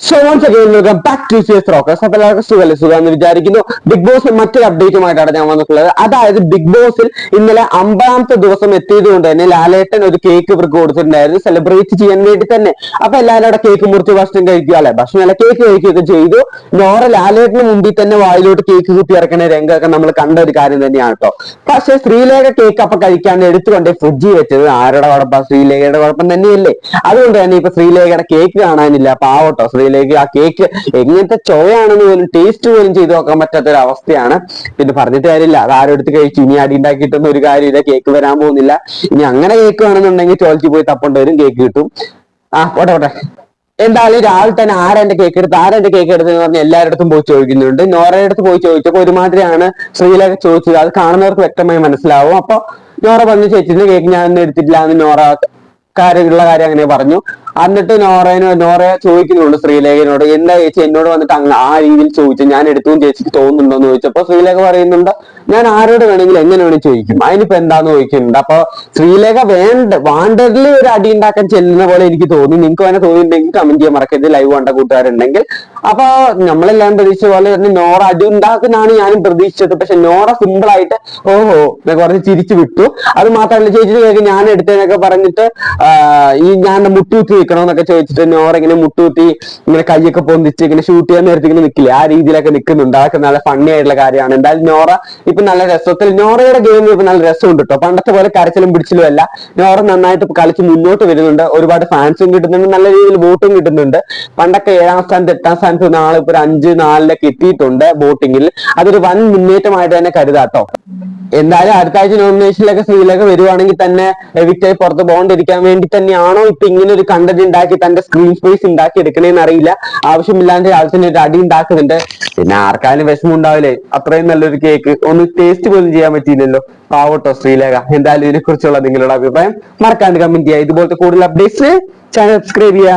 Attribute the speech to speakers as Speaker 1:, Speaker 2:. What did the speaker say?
Speaker 1: So once again welcome back to Siya's Rocks അപ്പൊ എല്ലാവർക്കും സുഖമല്ലേ സുഖം എന്ന് വിചാരിക്കുന്നു ബിഗ് ബോസ് മറ്റൊരു അപ്ഡേറ്റുമായിട്ടാണ് ഞാൻ വന്നിട്ടുള്ളത്. അതായത് ബിഗ് ബോസിൽ ഇന്നലെ അമ്പതാമത്തെ ദിവസം എത്തിയത് കൊണ്ട് തന്നെ ലാലേട്ടൻ ഒരു കേക്ക് ഇവർക്ക് കൊടുത്തിട്ടുണ്ടായിരുന്നു. സെലിബ്രേറ്റ് ചെയ്യാൻ വേണ്ടി തന്നെ. അപ്പൊ എല്ലാവരും അവിടെ കേക്ക് മുറിച്ച് ഭക്ഷണം കഴിക്കുക അല്ലെ? ഭക്ഷണം അല്ല കേക്ക് കഴിക്കുകയൊക്കെ ചെയ്തു. നോറ ലാലേട്ടന് മുമ്പിൽ തന്നെ വായിലോട്ട് കേക്ക് കുത്തി ഇറക്കുന്ന രംഗമൊക്കെ നമ്മൾ കണ്ട ഒരു കാര്യം തന്നെയാണ് കേട്ടോ. പക്ഷെ ശ്രീലേഖ കേക്ക് അപ്പൊ കഴിക്കാൻ എടുത്തുകൊണ്ട് ഫ്രിഡ്ജിൽ വെച്ചത് ആരുടെ കുഴപ്പം? ശ്രീലേഖയുടെ കുഴപ്പം തന്നെയല്ലേ? അതുകൊണ്ട് തന്നെ ഇപ്പൊ ശ്രീലേഖയുടെ കേക്ക് കാണാനില്ല. പാവട്ടോ ശ്രീലേഖ ആ കേക്ക് എങ്ങനത്തെ ചോയാണെന്ന് പോലും ടേസ്റ്റ് പോലും ചെയ്തു നോക്കാൻ പറ്റാത്ത ഒരു അവസ്ഥയാണ് പിന്നെ പറഞ്ഞിട്ട് കാര്യമില്ല. അത് ആരും എടുത്ത് കഴിച്ചു. ഇനി അടി ഉണ്ടാക്കിയിട്ടൊന്നും ഒരു കാര്യമില്ല കേക്ക് വരാൻ പോകുന്നില്ല. ഇനി അങ്ങനെ കേക്ക് വേണമെന്നുണ്ടെങ്കിൽ ചോദിച്ചു പോയി തപ്പേണ്ടി വരും. കേക്ക് കിട്ടും. ആ പോട്ടെ പോട്ടെ. എന്തായാലും രാവിലെ തന്നെ ആരെന്റെ കേക്ക് എടുത്ത് ആരെന്റെ കേക്ക് എടുത്തെന്ന് പറഞ്ഞ് എല്ലാവരുടെ പോയി ചോദിക്കുന്നുണ്ട്. നോറയുടെ അടുത്ത് പോയി ചോദിച്ചപ്പോൾ ഒരുമാതിരിയാണ് ശ്രീലൊക്കെ ചോദിച്ചത്. അത് കാണുന്നവർക്ക് വ്യക്തമായി മനസ്സിലാവും. അപ്പൊ നോറ പറഞ്ഞു ചേച്ചിന്റെ കേക്ക് ഞാൻ എടുത്തിട്ടില്ല എന്ന് നോറ കാര്യമുള്ള കാര്യം അങ്ങനെ പറഞ്ഞു. എന്നിട്ട് നോറേനോ നോറയെ ചോദിക്കുന്നുണ്ട് ശ്രീലേഖനോട്. എന്താ ചേച്ചി എന്നോട് വന്നിട്ട് അങ്ങനെ ആ രീതിയിൽ ചോദിച്ചു ഞാൻ എടുത്തു ചേച്ചിക്ക് തോന്നുന്നുണ്ടോ എന്ന് ചോദിച്ചപ്പോ ശ്രീലേഖ പറയുന്നുണ്ട് ഞാൻ ആരോട് വേണമെങ്കിലും എങ്ങനെ വേണമെങ്കിൽ ചോദിക്കും. അതിനിപ്പോ എന്താന്ന് ചോദിക്കുന്നുണ്ട്. അപ്പൊ ശ്രീലേഖ വേണ്ട വാണ്ടറിൽ ഒരു അടി ഉണ്ടാക്കാൻ ചെല്ലുന്ന പോലെ എനിക്ക് തോന്നി നിങ്ങൾക്ക് വേണേ തോന്നിയിട്ടുണ്ടെങ്കിൽ കമന്റ് ചെയ്യാൻ മറക്കരുത്. ലൈവ് കണ്ട കൂട്ടുകാരുണ്ടെങ്കിൽ. അപ്പൊ നമ്മളെല്ലാം പ്രതീക്ഷിച്ച പോലെ തന്നെ നോറ അടി ഉണ്ടാക്കുന്നതാണ് ഞാനും പ്രതീക്ഷിച്ചത്. പക്ഷെ നോറ സിമ്പിൾ ആയിട്ട് ഓഹോ കുറച്ച് ചിരിച്ചു വിട്ടു. അത് മാത്രമല്ല ചേച്ചി ഞാൻ എടുത്തതിനൊക്കെ പറഞ്ഞിട്ട് ഈ ഞാൻ മുട്ടുകുത്തി നിൽക്കണമെന്നൊക്കെ ചോദിച്ചിട്ട് നോറ ഇങ്ങനെ മുട്ടുകുത്തി ഇങ്ങനെ കൈയൊക്കെ പൊന്തിച്ച് ഇങ്ങനെ ഷൂട്ട് ചെയ്യാൻ നേരത്തെ ഇങ്ങനെ നിൽക്കില്ലേ ആ രീതിയിലൊക്കെ നിൽക്കുന്നുണ്ട് അതൊക്കെ നല്ല ഫണ്ണി ആയിട്ടുള്ള കാര്യമാണ്. എന്തായാലും നോറ ഇപ്പൊ നല്ല രസത്തിൽ നോറയുടെ ഗെയിം ഇപ്പൊ നല്ല രസമുണ്ട് കേട്ടോ പണ്ടത്തെ പോലെ കരച്ചിലും പിടിച്ചിലും അല്ല. നോറ നന്നായിട്ട് കളിച്ച് മുന്നോട്ട് വരുന്നുണ്ട്. ഒരുപാട് ഫാൻസും കിട്ടുന്നുണ്ട്. നല്ല രീതിയിൽ വോട്ടും കിട്ടുന്നുണ്ട്. പണ്ടൊക്കെ ഏഴാം സ്ഥാനത്ത് എട്ടാം സ്ഥാനത്ത് നാളെ ഇപ്പൊ ഒരു അഞ്ച് നാലിലൊക്കെ എത്തിയിട്ടുണ്ട് വോട്ടിങ്ങിൽ. അതൊരു വൻ മുന്നേറ്റമായിട്ട് തന്നെ കരുതാട്ടോ എന്തായാലും അടുത്ത ആഴ്ച നോമിനേഷനിലൊക്കെ സ്ത്രീയിലൊക്കെ വരുവാണെങ്കിൽ തന്നെ എവിക്റ്റായി പുറത്ത് പോകാണ്ടിരിക്കാൻ വേണ്ടി തന്നെയാണോ ഇപ്പൊ ഇങ്ങനെ ഒരു കണ്ടന്റ് ഉണ്ടാക്കി തന്റെ സ്ക്രീൻ സ്പേസ് ഉണ്ടാക്കി എടുക്കണേന്ന് അറിയില്ല. ആവശ്യമില്ലാണ്ട് ആവശ്യത്തിന് ഒരു അടി ഉണ്ടാക്കുന്നുണ്ട്. പിന്നെ ആർക്കാലും വിഷമം ഉണ്ടാവില്ലേ? അത്രയും നല്ലൊരു കേക്ക് ഒന്ന് ടേസ്റ്റ് പോലും ചെയ്യാൻ പറ്റിയില്ലല്ലോ. പാവട്ടോ ശ്രീലേഖ. എന്തായാലും ഇതിനെ കുറിച്ചുള്ള നിങ്ങളുടെ അഭിപ്രായം മറക്കാണ്ട് കമന്റ് ചെയ്യുക. ഇതുപോലത്തെ കൂടുതൽ അപ്ഡേറ്റ്സ് ചാനൽ സബ്സ്ക്രൈബ് ചെയ്യുക.